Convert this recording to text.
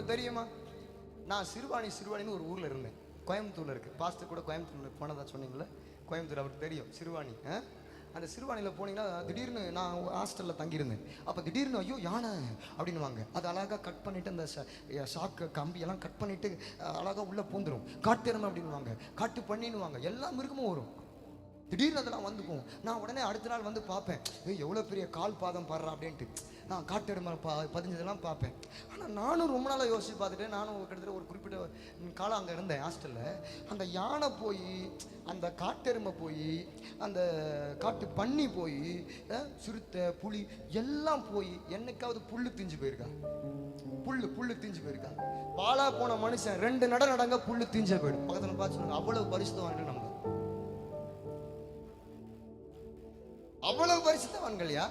ஒன்று தெரியுமா? நான் சிறுவாணி சிறுவாணின்னு ஒரு ஊரில் இருந்தேன். கோயம்புத்தூரில் இருக்குது பாஸ்டர் கூட கோயம்புத்தூரில் போனதாக சொன்னீங்களே கோயம்புத்தூர் அவருக்கு தெரியும் சிறுவாணி. அந்த சிறுவாணியில் போனீங்கன்னா திடீர்னு நான் ஹாஸ்டலில் தங்கியிருந்தேன். அப்போ திடீர்னு ஐயோ யானை! அப்படின்னு வாங்க அது அழகாக கட் பண்ணிவிட்டு அந்த ஷாக்கு கம்பி எல்லாம் கட் பண்ணிவிட்டு அழகாக உள்ளே பூந்துரும். காட்டு அப்படின்னு வாங்க காட்டு பண்ணின்னு வாங்க எல்லா மிருகமும் வரும். திடீர்னு அதெல்லாம் வந்துக்கும் நான் உடனே அடுத்த நாள் வந்து பார்ப்பேன். ஏய் எவ்வளோ பெரிய கால் பாதம் பாடுறா அப்படின்ட்டு. நான் காட்டெருமை பா பதிஞ்சதெல்லாம் பார்ப்பேன். ஆனால் நானும் ரொம்ப நாளாக யோசிச்சு பார்த்துட்டு நானும் கிட்டத்தட்ட ஒரு குறிப்பிட்ட காலம் அங்கே இருந்தேன் ஹாஸ்டலில் அந்த யானை போய் அந்த காட்டெருமை போய் அந்த காட்டு பண்ணி போய் சிறுத்தை புலி எல்லாம் போய் என்னைக்காவது புல் திஞ்சு போயிருக்கா? புல் புல் திஞ்சு போயிருக்கா? பாலா போன மனுஷன் ரெண்டு நட நடங்க புல் திஞ்ச போயிடும். பக்கத்தில் பார்த்து சொல்லுங்க அவ்வளவு வாங்கிட்டு நம்ம அவ்வளவு பரிசுத்தவான்கள்யா